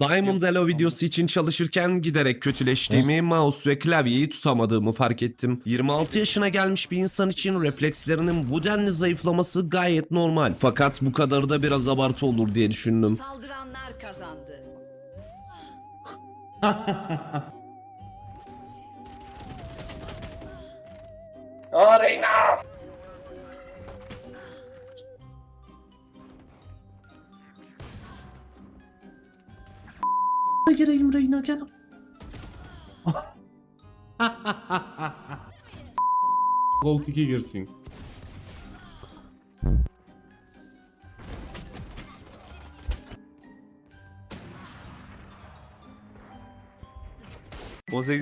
Diamond Elo videosu için çalışırken giderek kötüleştiğimi, mouse ve klavyeyi tutamadığımı fark ettim. 26 yaşına gelmiş bir insan için reflekslerinin bu denli zayıflaması gayet normal. Fakat bu kadarı da biraz abartı olur diye düşündüm. Saldıranlar kazandı. Gireyim Reyna gel. Gold 2 girsin.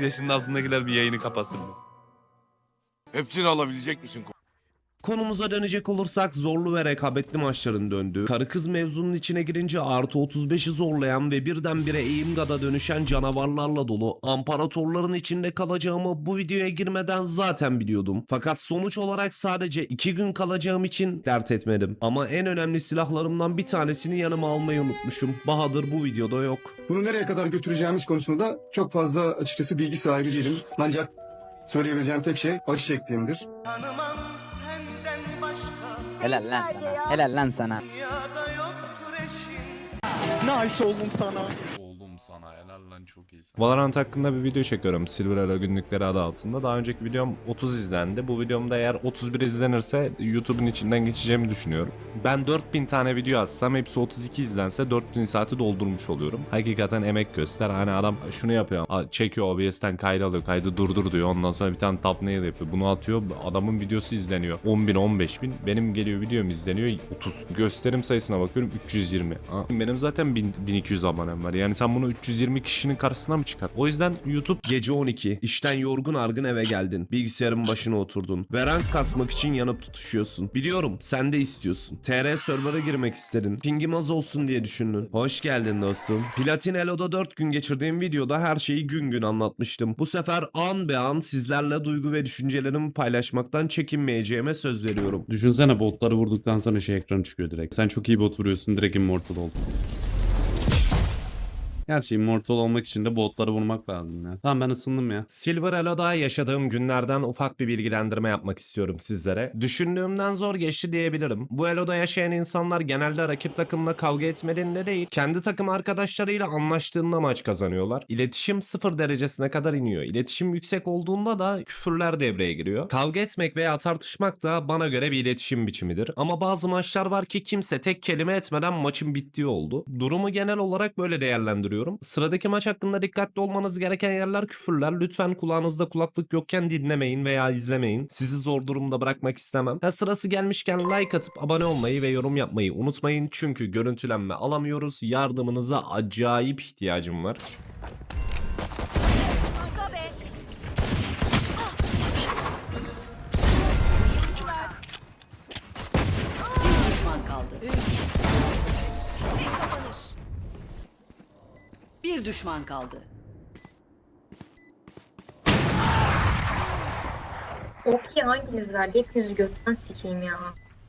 yaşının altındakiler bir yayını kapasın mı? Hepsini alabilecek misin? Konumuza dönecek olursak zorlu ve rekabetli maçların döndüğü, karı kız mevzunun içine girince artı 35'i zorlayan ve birdenbire Eimgad'a dönüşen canavarlarla dolu amparatorların içinde kalacağımı bu videoya girmeden zaten biliyordum. Fakat sonuç olarak sadece 2 gün kalacağım için dert etmedim. Ama en önemli silahlarımdan bir tanesini yanıma almayı unutmuşum. Bahadır bu videoda yok. Bunu nereye kadar götüreceğimiz konusunda da çok fazla açıkçası bilgi sahibi değilim. Ancak söyleyebileceğim tek şey acı çektiğimdir. Helal lan sana. Helal lan sana. Oğlum sana helal lan çok iyisin. Valorant hakkında bir video çekiyorum Silver Arrow günlükleri adı altında. Daha önceki videom 30 izlendi. Bu videomda eğer 31 izlenirse YouTube'un içinden geçeceğimi düşünüyorum. Ben 4000 tane video atsam hepsi 32 izlense 4000 saati doldurmuş oluyorum. Hakikaten emek göster. Hani adam şunu yapıyor. Çekiyor OBS'ten kaydı alıyor. Kaydı durdur diyor. Ondan sonra bir tane thumbnail yapıyor. Bunu atıyor. Adamın videosu izleniyor. 10 bin 15 bin. Benim geliyor videom izleniyor 30. Gösterim sayısına bakıyorum 320. Aa, Benim zaten 1000 1200 abonem var. Yani sen bunu 320 kişinin karşısına mı çıkar? O yüzden YouTube gece 12. işten yorgun argın eve geldin. Bilgisayarın başına oturdun. Ve rank kasmak için yanıp tutuşuyorsun. Biliyorum sen de istiyorsun. TR server'a girmek istedin. Pingim az olsun diye düşündün. Hoş geldin dostum. Platin Elo'da 4 gün geçirdiğim videoda her şeyi gün gün anlatmıştım. Bu sefer an be an sizlerle duygu ve düşüncelerimi paylaşmaktan çekinmeyeceğime söz veriyorum. Düşünsene botları vurduktan sonra şey ekranı çıkıyor direkt. Sen çok iyi bot vuruyorsun direkt immortal oldun. Gerçi immortal olmak için de botları vurmak lazım ya. Tamam ben ısındım ya. Silver Elo'da yaşadığım günlerden ufak bir bilgilendirme yapmak istiyorum sizlere. Düşündüğümden zor geçti diyebilirim. Bu Elo'da yaşayan insanlar genelde rakip takımla kavga etmediğinde değil, kendi takım arkadaşlarıyla anlaştığında maç kazanıyorlar. İletişim sıfır derecesine kadar iniyor. İletişim yüksek olduğunda da küfürler devreye giriyor. Kavga etmek veya tartışmak da bana göre bir iletişim biçimidir. Ama bazı maçlar var ki kimse tek kelime etmeden maçın bittiği oldu. Durumu genel olarak böyle değerlendiriyorum. Sıradaki maç hakkında dikkatli olmanız gereken yerler küfürler. Lütfen kulağınızda kulaklık yokken dinlemeyin veya izlemeyin. Sizi zor durumda bırakmak istemem. Ha sırası gelmişken like atıp abone olmayı ve yorum yapmayı unutmayın. Çünkü görüntülenme alamıyoruz. Yardımınıza acayip ihtiyacım var. Bir düşman kaldı. OP hanginiz verdi? Hepiniz gökten sikeyim ya.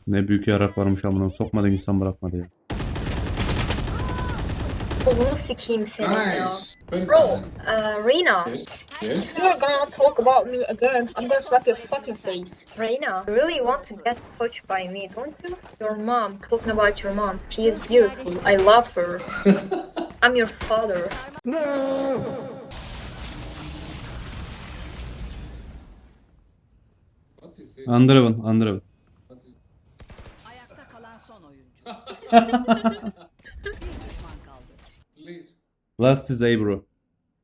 Ne büyük yarak varmış amına sokmadan insan bırakmadı ya. Kolunu sikeyim senin ya. Bro, uh, Reyna, Yes. Yes. you're gonna talk about me again. I'm gonna slap your fucking face. Reyna, you really want to get touched by me, don't you? Your mom, talking about your mom. She is beautiful. I love her. I'm your father. This? Andreven, Andreven. Ayakta kalan son oyuncu. Bir düşman kaldı. Please. Last is A bro.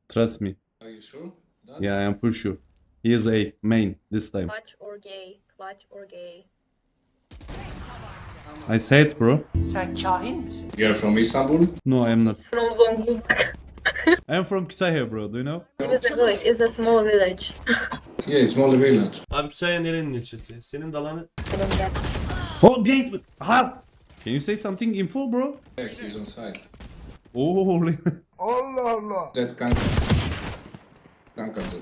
Trust me. Are you sure? That? Yeah, I am for sure. He is A, main, this time. Clutch or gay, clutch or gay. I say it bro. You're from Istanbul? No, I am not. From Zonguldak. I am from Kütahya bro, do you know? It is a village. It's a small village. Yeah, it's small village. Abi Kütahya nerenin ilçesi? Senin dalanı... I don't get Oh, gate! Ha! Can you say something info bro? Yeah, he's on site. Oh, That kanka. Kanka that.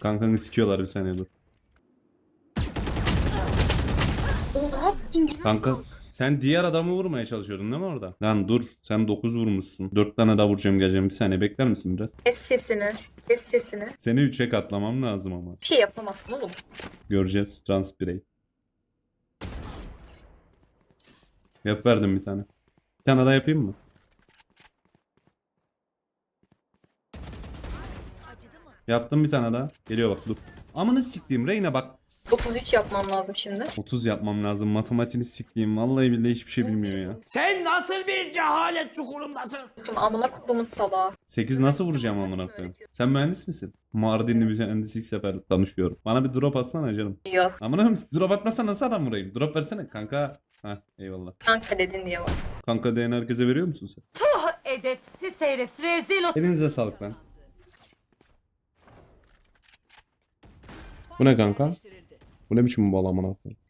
Kankanı sikiyorlar bir saniye dur. Ne yaptın ya? Kanka Sen diğer adamı vurmaya çalışıyordun değil mi orada? Lan dur sen 9 vurmuşsun. 4 tane daha vuracağım geleceğim. Bir saniye bekler misin biraz? Kes sesini. Kes sesini. Seni 3'e katlamam lazım ama. Bir şey yapamazsın oğlum. Göreceğiz. Transpirate. Yap verdim bir tane. Bir tane daha yapayım mı? Yaptım bir tane daha. Geliyor bak dur. Amını siktiğim Reyna bak. 33 yapmam lazım şimdi. 30 yapmam lazım. Matematiğini siktiğim. Vallahi billahi hiçbir şey bilmiyor ya. Sen nasıl bir cehalet çukurundasın? Şimdi amına kodumun salağı. 8 nasıl vuracağım amına koyayım? Sen mühendis misin? Mardinli bir mühendislik sefer tanışıyorum. Bana bir drop atsana canım. Yok. Amına koyayım, drop atmazsan nasıl adam vurayım? Drop versene kanka. Heh eyvallah. Kanka dedin diye var. Kanka değen herkese veriyor musun sen? Edepsiz herif rezil ol. Elinize sağlık lan. Bu ne kanka? Bu ne biçim bal amına koyayım?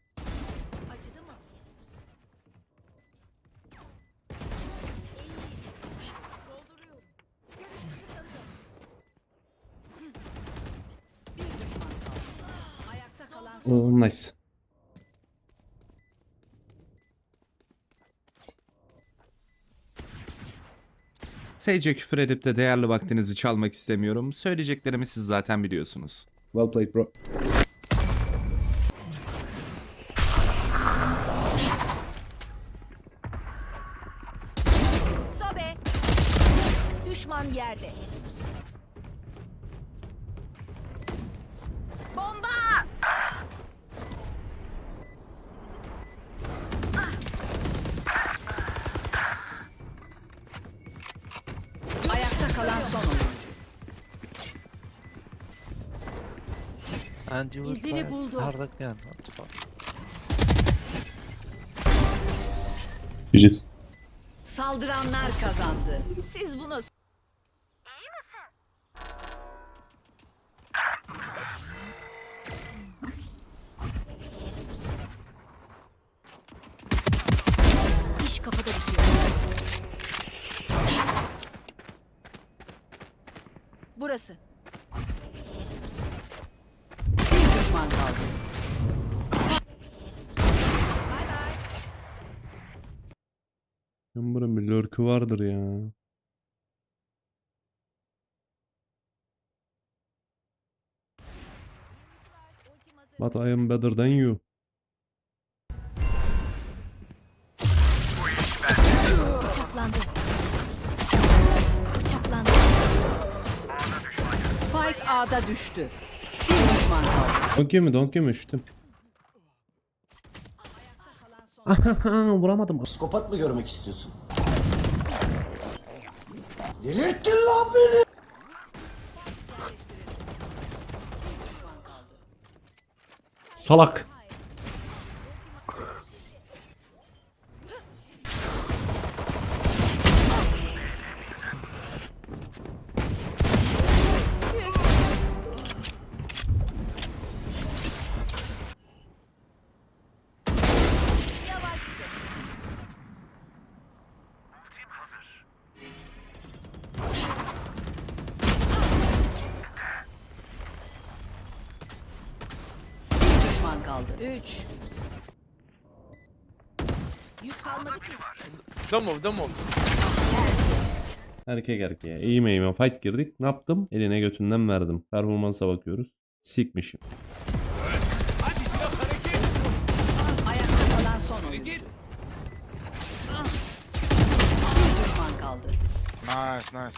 Oo, nice. Seyce küfür edip de değerli vaktinizi çalmak istemiyorum. Söyleyeceklerimi siz zaten biliyorsunuz. Well played bro. Düşman yerde. Bomba! Ayakta kalan son oyuncu. İzini buldu. GG's. Saldıranlar kazandı. Siz buna Burası. Bir düşman kaldı. Yumurun bir lurk'ü vardır ya. But I am better than you. Bıçaklandı. A'da düştü. Bir düşman kaldı. Don't give me, don't give me. Üşütüm. Vuramadım. Psikopat mı görmek istiyorsun? Delirttin lan beni. Salak. Kaldı. Üç. Yük kalmadı ki. Erkek erkeğe. Eğime eğime fight girdik. Ne yaptım? Eline götünden verdim. Performansa bakıyoruz. Sikmişim. Ayakta kalan son oyuncu. Bir düşman kaldı. Nice nice.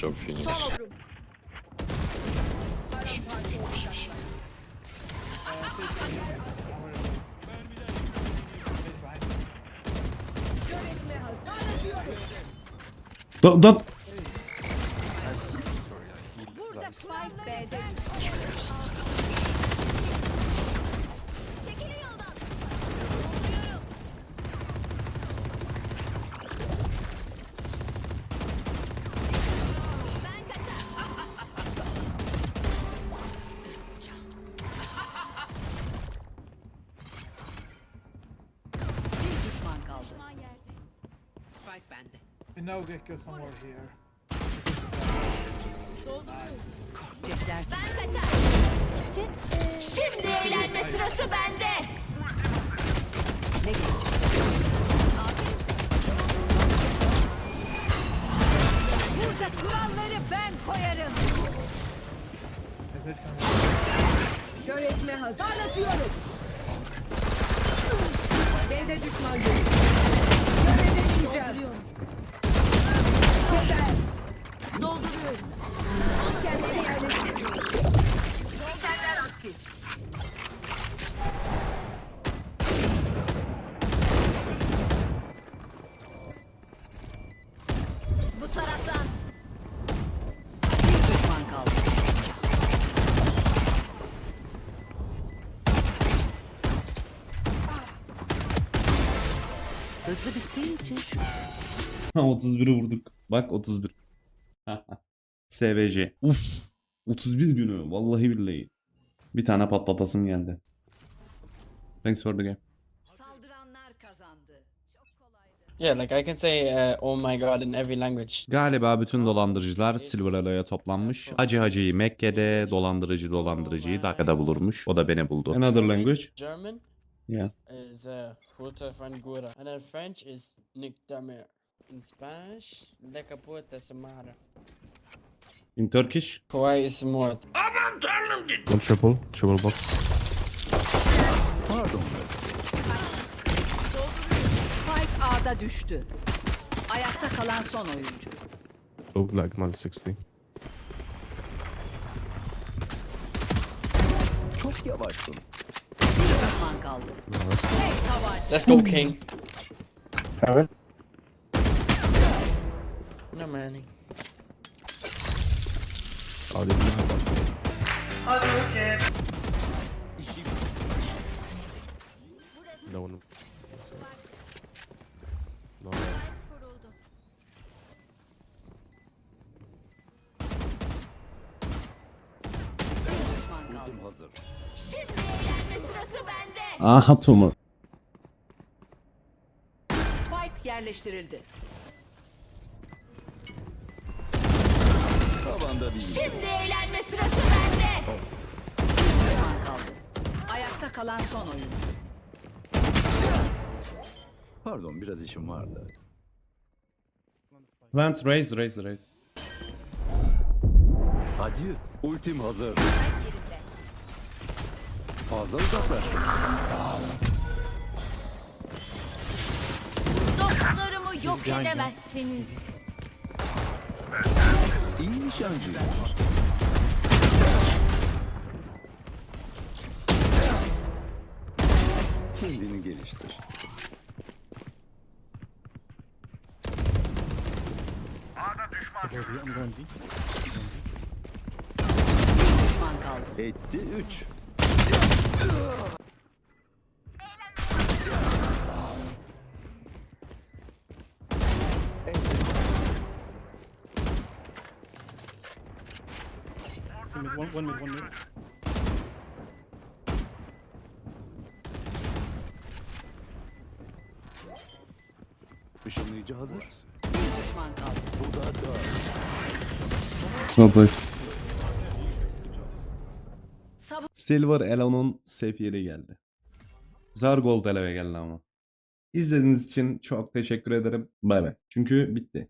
good job Phoenix. Do do Burada Spike B'de Spike bende. Cepler. Ben kaçar. Şimdi eğlenme sırası bende. Ne Burada kuralları ben koyarım. Kör etme hazır. Parlatıyorum. Hızlı bittiği için şu 31'i vurduk. Bak 31. SVC. Uf. 31 günü. Vallahi billahi. Bir tane patlatasım geldi. Thanks for the game. saldıranlar kazandı. Çok kolaydı. Yeah, like I can say uh, oh my god in every language. Galiba bütün dolandırıcılar Silver Alloy'a toplanmış. Hacı Hacı'yı Mekke'de, dolandırıcı dolandırıcıyı Dakika'da bulurmuş. O da beni buldu. Another language? German Yeah. is uh, Fruta Frangura. And then French is Nick Damer. In Spanish, La Capueta Samara. In Turkish? Kuwait is Mort. One triple. Triple box. Spike A'da düştü. Ayakta kalan son oyuncu. Move like man 60. Bir düşman kaldı. Tek tabanca. Let's go King. No man. No one. No Kuruldu. Bir düşman kaldı. Şimdi eğlenme sırası Aha Tumur. Spike yerleştirildi. Şimdi eğlenme sırası bende. Düşman kaldı. Ayakta kalan son oyuncu. Pardon biraz işim vardı. Plant raise raise raise. Hacı ultim hazır. Fazla uzaklaştım. Dostlarımı yok edemezsiniz. İyi nişancı. Kendini geliştir. Bir düşman kaldı. Etti 3. Işınlayıcı hazır. Bir düşman kaldı. Bu da da. Baba. Savun Silver Elo'nun sefiri geldi. Zar Gold Elo'ya geldi ama. İzlediğiniz için çok teşekkür ederim. Bay bay. Çünkü bitti.